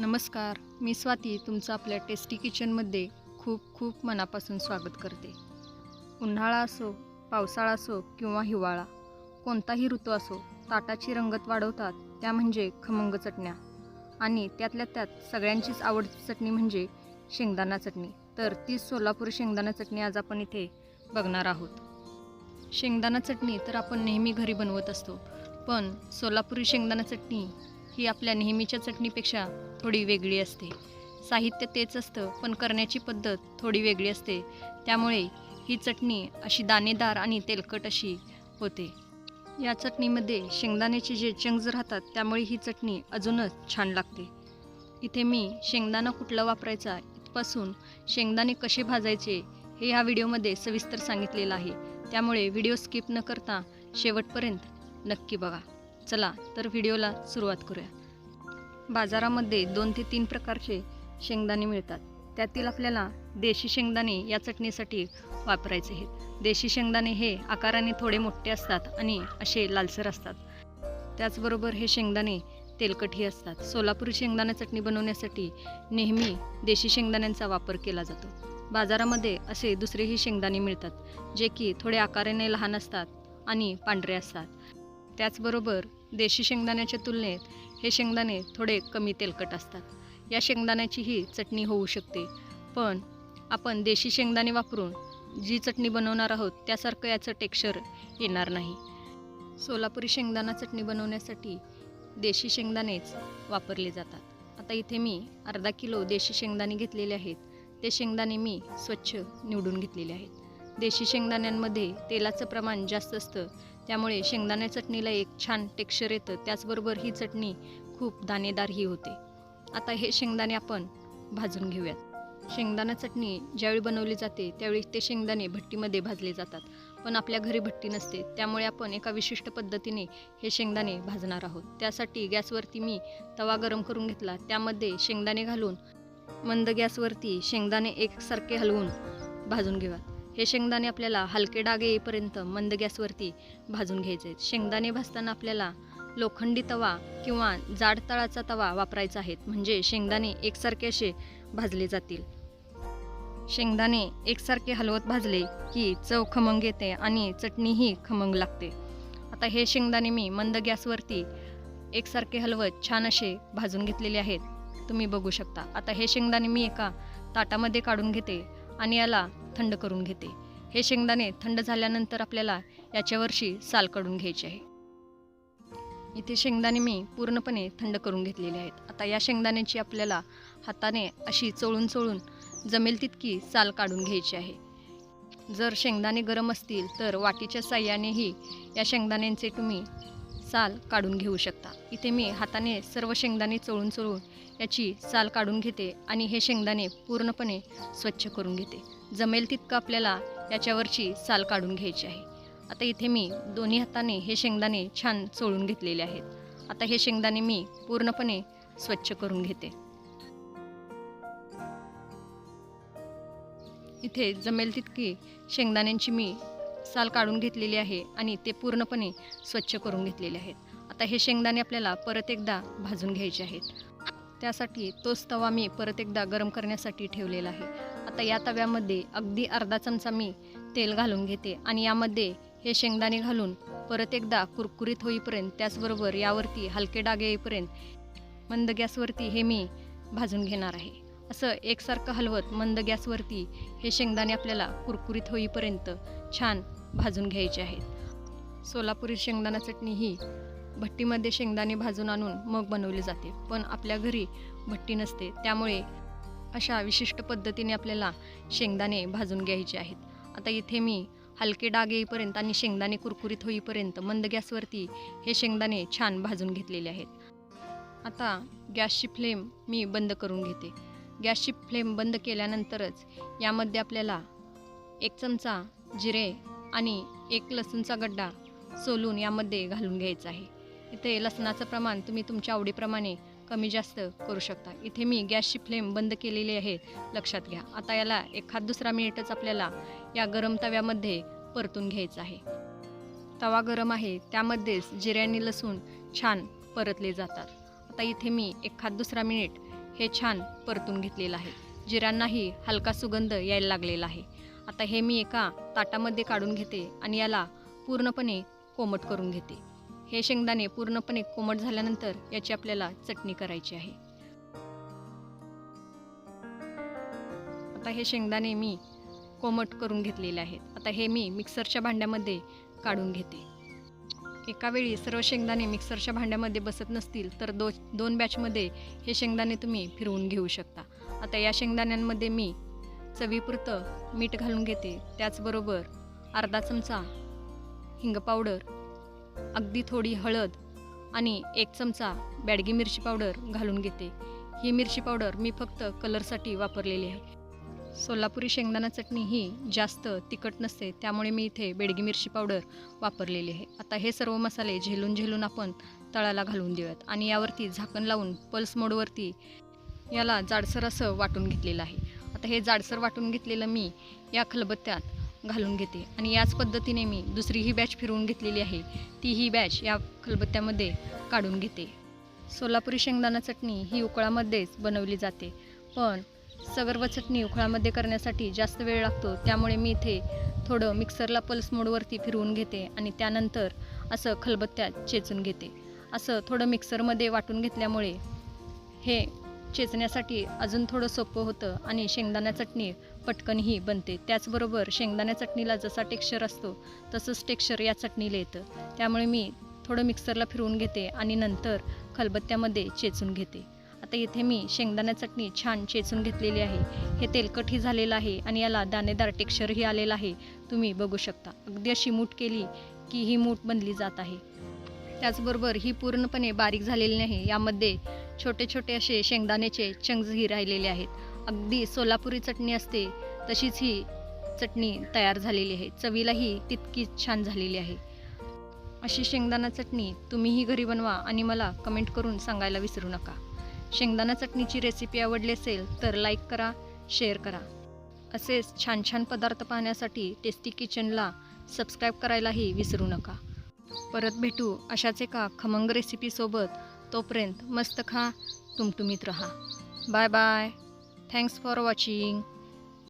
नमस्कार मी स्वाती तुमचं आपल्या टेस्टी किचनमध्ये खूप खूप मनापासून स्वागत करते. उन्हाळा असो पावसाळा असो किंवा हिवाळा कोणताही ऋतू असो ताटाची रंगत वाढवतात त्या म्हणजे खमंग चटण्या. आणि त्यातल्या त्यात सगळ्यांचीच आवडती चटणी म्हणजे शेंगदाणा चटणी. तर तीच सोलापूर शेंगदाणा चटणी आज आपण इथे बघणार आहोत. शेंगदाणा चटणी तर आपण नेहमी घरी बनवत असतो पण सोलापुरी शेंगदाणा चटणी ही आपल्या नेहमीच्या चटणीपेक्षा थोडी वेगळी असते. साहित्य तेच असतं पण करण्याची पद्धत थोडी वेगळी असते. त्यामुळे ही चटणी अशी दाणेदार आणि तेलकट अशी होते. या चटणीमध्ये शेंगदाण्याचे जे चंग्ज राहतात त्यामुळे ही चटणी अजूनच छान लागते. इथे मी शेंगदाणा कुठला वापरायचा इथपासून शेंगदाणे कसे भाजायचे हे ह्या व्हिडिओमध्ये सविस्तर सांगितलेलं आहे. त्यामुळे व्हिडिओ स्किप न करता शेवटपर्यंत नक्की बघा. चला तर व्हिडिओला सुरुवात करूया. बाजारामध्ये दोन ते तीन प्रकारचे शेंगदाणे मिळतात. त्यातील आपल्याला देशी शेंगदाणे या चटणीसाठी वापरायचे आहेत. देशी शेंगदाणे हे आकाराने थोडे मोठे असतात आणि असे लालसर असतात. त्याचबरोबर हे शेंगदाणे तेलकटही असतात. सोलापुरी शेंगदाणा चटणी बनवण्यासाठी नेहमी देशी शेंगदाण्यांचा वापर केला जातो. बाजारामध्ये असे दुसरेही शेंगदाणे मिळतात जे की थोडे आकाराने लहान असतात आणि पांढरे असतात. त्याचबरोबर देशी शेंगदाण्याच्या तुलनेत हे शेंगदाणे थोडे कमी तेलकट असतात. या शेंगदाण्याचीही चटणी होऊ शकते. पण आपण देशी शेंगदाणे वापरून जी चटणी बनवणार आहोत त्यासारखं याचं टेक्स्चर येणार नाही. सोलापुरी शेंगदाणा चटणी बनवण्यासाठी देशी शेंगदाणेच वापरले जातात. आता इथे मी अर्धा किलो देशी शेंगदाणे घेतलेले आहेत. ते शेंगदाणे मी स्वच्छ निवडून घेतलेले आहेत. देशी शेंगदाण्यांमध्ये तेलाचं प्रमाण जास्त असतं त्यामुळे शेंगदाणा चटणीला एक छान टेक्स्चर येतं. त्याचबरोबर ही चटणी खूप दाणेदारही होते. आता हे शेंगदाणे आपण भाजून घेऊयात. शेंगदाणा चटणी ज्यावेळी बनवली जाते त्यावेळी ते शेंगदाणे भट्टीमध्ये भाजले जातात. पण आपल्या घरी भट्टी नसते. त्यामुळे आपण एका विशिष्ट पद्धतीने हे शेंगदाणे भाजणार आहोत. त्यासाठी गॅसवरती मी तवा गरम करून घेतला. त्यामध्ये शेंगदाणे घालून मंद गॅसवरती शेंगदाणे एकसारखे हलवून भाजून घेऊयात. हे शेंगदाणे आपल्याला हलके डाग येईपर्यंत मंद गॅसवरती भाजून घ्यायचे. आहेत शेंगदाणे भाजताना आपल्याला लोखंडी तवा किंवा जाड तळाचा तवा वापरायचा आहेत म्हणजे शेंगदाणे एकसारखे असे भाजले जातील. शेंगदाणे एकसारखे हलवत भाजले की चव खमंग येते आणि चटणीही खमंग लागते. आता हे शेंगदाणे मी मंद गॅसवरती एकसारखे हलवत छान असे भाजून घेतलेले आहेत. तुम्ही बघू शकता. आता हे शेंगदाणे मी एका ताटामध्ये काढून घेते. आणि याला थंड करून घेते. हे शेंगदाणे थंड झाल्यानंतर आपल्याला याच्यावरची साल काढून घ्यायची आहे. इथे शेंगदाणे मी पूर्णपणे थंड करून घेतलेले आहेत. आता या शेंगदाण्याची आपल्याला हाताने अशी चोळून चोळून जमेल तितकी साल काढून घ्यायची आहे. जर शेंगदाणे गरम असतील तर वाटीच्या साह्यानेही या शेंगदाण्यांचे तुम्ही साल काढून घेऊ शकता. इथे मी हाताने सर्व शेंगदाणे चोळून चोळून याची साल काढून घेते आणि हे शेंगदाणे पूर्णपणे स्वच्छ करून घेते. जमेल तितकं आपल्याला याच्यावरची साल काढून घ्यायची आहे. आता इथे मी दोन्ही हाताने हे शेंगदाणे छान चोळून घेतलेले आहेत. आता हे शेंगदाणे मी पूर्णपणे स्वच्छ करून घेते. इथे जमेल तितकी शेंगदाण्यांची मी साल काढून घेतलेली आहे आणि ते पूर्णपणे स्वच्छ करून घेतलेले आहेत. आता हे शेंगदाणे आपल्याला परत एकदा भाजून घ्यायचे आहेत. त्यासाठी तोच तवा मी परत एकदा गरम करण्यासाठी ठेवलेला आहे. आता या तव्यामध्ये अगदी अर्धा चमचा मी तेल घालून घेते आणि यामध्ये हे शेंगदाणे घालून परत एकदा कुरकुरीत होईपर्यंत त्याचबरोबर यावरती हलके डाग येईपर्यंत मंद गॅसवरती हे मी भाजून घेणार आहे. असं एकसारखं हलवत मंद गॅसवरती हे शेंगदाणे आपल्याला कुरकुरीत होईपर्यंत छान भाजून घ्यायचे आहेत. सोलापुरी शेंगदाणा चटणी ही भट्टीमध्ये शेंगदाणे भाजून आणून मग बनवली जाते पण आपल्या घरी भट्टी नसते त्यामुळे अशा विशिष्ट पद्धतीने आपल्याला शेंगदाणे भाजून घ्यायचे आहेत. आता इथे मी हलके डाग येईपर्यंत आणि शेंगदाणे कुरकुरीत होईपर्यंत मंद गॅसवरती हे शेंगदाणे छान भाजून घेतलेले आहेत. आता गॅसची फ्लेम मी बंद करून घेते. गॅसची फ्लेम बंद केल्यानंतरच यामध्ये आपल्याला एक चमचा जिरे आणि एक लसूणचा गड्डा सोलून यामध्ये घालून घ्यायचा आहे. इथे लसणाचं प्रमाण तुम्ही तुमच्या आवडीप्रमाणे कमी जास्त करू शकता. इथे मी गॅसची फ्लेम बंद केलेली आहे लक्षात घ्या. आता याला एखाद दुसरा मिनिटच आपल्याला या गरम तव्यामध्ये परतून घ्यायचं आहे. तवा गरम आहे त्यामध्येच जिरे आणि लसूण छान परतले जातात. आता इथे मी एखाद दुसरा मिनिट हे छान परतून घेतलेलं आहे. जिऱ्यांनाही हलका सुगंध यायला लागलेला आहे. आता हे मी एका ताटामध्ये काढून घेते आणि याला पूर्णपणे कोमट करून घेते. हे शेंगदाणे पूर्णपणे कोमट झाल्यानंतर याची आपल्याला चटणी करायची आहे. आता हे शेंगदाणे मी कोमट करून घेतलेले आहेत. आता हे मी मिक्सरच्या भांड्यामध्ये काढून घेते. एका वेळी सर्व शेंगदाणे मिक्सरच्या भांड्यामध्ये बसत नसतील तर दो दोन बॅचमध्ये हे शेंगदाणे तुम्ही फिरवून घेऊ शकता. आता या शेंगदाण्यांमध्ये मी चवीपुरतं मीठ घालून घेते. त्याचबरोबर अर्धा चमचा हिंग पावडर अगदी थोडी हळद आणि एक चमचा बॅडगी मिरची पावडर घालून घेते. ही मिरची पावडर मी फक्त कलरसाठी वापरलेली आहे. सोलापुरी शेंगदाणा चटणी ही जास्त तिखट नसते त्यामुळे मी इथे बेडगी मिरची पावडर वापरलेली आहे. आता हे सर्व मसाले झेलून झेलून आपण तळाला घालून देऊयात आणि यावरती झाकण लावून पल्स मोडवरती याला जाडसर असं वाटून घेतलेलं आहे. आता हे जाडसर वाटून घेतलेलं मी या खलबत्त्यात घालून घेते आणि याच पद्धतीने मी दुसरी ही बॅच फिरवून घेतलेली आहे ती ही बॅच या खलबत्त्यामध्ये काढून घेते. सोलापुरी शेंगदाणा चटणी ही उकळामध्येच बनवली जाते पण सगर्व चटणी उकळामध्ये करण्यासाठी जास्त वेळ लागतो. त्यामुळे मी इथे थोडं मिक्सरला पल्स मोडवरती फिरवून घेते आणि त्यानंतर असं खलबत्त्यात चेचून घेते. असं थोडं मिक्सरमध्ये वाटून घेतल्यामुळे हे चेचण्यासाठी अजून थोडं सोपं होतं आणि शेंगदाणा चटणी पटकनही बनते. त्याचबरोबर शेंगदाण्या चटणीला जसा टेक्स्चर असतो तसंच टेक्स्चर या चटणीला येतं. त्यामुळे मी थोडं मिक्सरला फिरवून घेते आणि नंतर खलबत्त्यामध्ये चेचून घेते. आता इथे मी शेंगदाणा चटणी छान चेचून घेतलेली आहे. हे तेलकटही झालेलं आहे आणि याला दाणेदार टेक्स्चरही आलेलं आहे. तुम्ही बघू शकता. अगदी अशी मूठ केली की ही मूठ बनली जात आहे. त्याचबरोबर ही पूर्णपणे बारीक झालेली नाही. यामध्ये छोटे छोटे असे शेंगदाण्याचे चंग्सही राहिलेले आहेत. अगदी सोलापुरी चटणी असते तशीच ही चटणी तयार झालेली आहे. चवीलाही तितकीच छान झालेली आहे. अशी शेंगदाणा चटणी तुम्हीही घरी बनवा आणि मला कमेंट करून सांगायला विसरू नका. शेंगदाणा चटणीची रेसिपी आवडली असेल तर लाईक करा शेअर करा. असेच छान छान पदार्थ पाहण्यासाठी टेस्टी किचनला सबस्क्राईब करायलाही विसरू नका. परत भेटू अशाच एका खमंग रेसिपीसोबत तोपर्यंत मस्त खा तुमटुमीत रहा. Bye bye thanks for watching